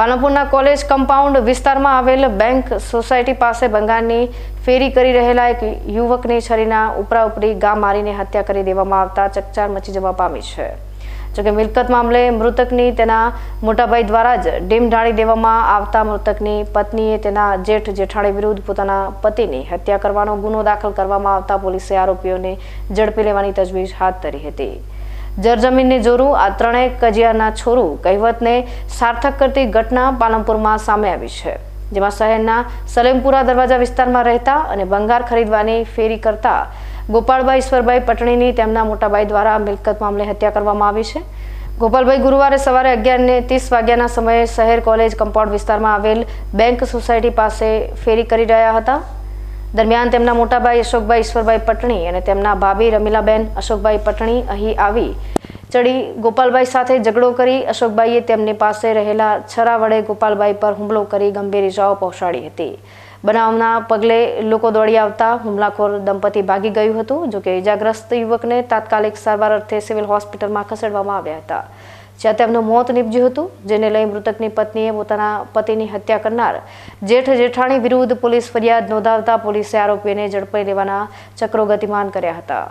પાલનપુરના college compound વિસ્તારમાં આવેલ bank society પાસે બંગાળની ફેરી કરી રહેલા એક યુવકની છરીના ઉપરા ઉપરી ગા મારીને હત્યા કરી દેવામાં આવતા ચકચાર મચી જવા પામી છે. જોકે મિલકત મામલે મૃતકની તેના મોટાભાઈ દ્વારા જ ડીમ ઢાળી દેવામાં આવતા મૃતકની પત્નીએ તેના જેઠ જેઠાણી વિરુદ્ધ પોતાના પતિની હત્યા કરવાનો ગુનો દાખલ કરવામાં આવતા પોલીસે આરોપીઓને ઝડપી લેવાની તજવીજ હાથ ધરી હતી. જરજમીનને જોરું આ ત્રણેય કજિયાના છોરું કહેવતને સાર્થક કરતી ઘટના પાલનપુરમાં સામે આવી છે, જેમાં શહેરના સલેમપુરા દરવાજા વિસ્તારમાં રહેતા અને બંગાર ખરીદવાની ફેરી કરતા ગોપાળભાઈ ઈશ્વરભાઈ પટણીની તેમના મોટાભાઈ દ્વારા મિલકત મામલે હત્યા કરવામાં આવી છે. ગોપાલભાઈ ગુરુવારે સવારે અગિયારને ત્રીસ વાગ્યાના સમયે શહેર કોલેજ કમ્પાઉન્ડ વિસ્તારમાં આવેલ બેંક સોસાયટી પાસે ફેરી કરી રહ્યા હતા. દરમિયાન તેમના મોટાભાઈ અશોકભાઈ, ઈશ્વરભાઈ પટણી અને તેમના ભાભી રમીલાબેન અશોકભાઈ પટણી અહીં આવી. ચડી ગોપાલભાઈ સાથે ઝઘડો કરી અશોકભાઈએ તેમની પાસે રહેલા છરા વડે ગોપાલભાઈ પર હુમલો કરી ગંભીર ઇજાઓ પહોંચાડી હતી. બનાવના પગલે લોકો દોડી આવતા હુમલાખોર દંપતી ભાગી ગયું હતું, જોકે ઇજાગ્રસ્ત યુવકને તાત્કાલિક સારવાર અર્થે સિવિલ હોસ્પિટલમાં ખસેડવામાં આવ્યા હતા. જ્યાં તેમનું મોત નીપજ્યું હતું, જેને લઈ મૃતકની પત્નીએ પોતાના પતિની હત્યા કરનાર જેઠ જેઠાણી વિરુદ્ધ પોલીસ ફરિયાદ નોંધાવતા પોલીસે આરોપીને ઝડપાઈ લેવાના ચક્રો ગતિમાન કર્યા હતા.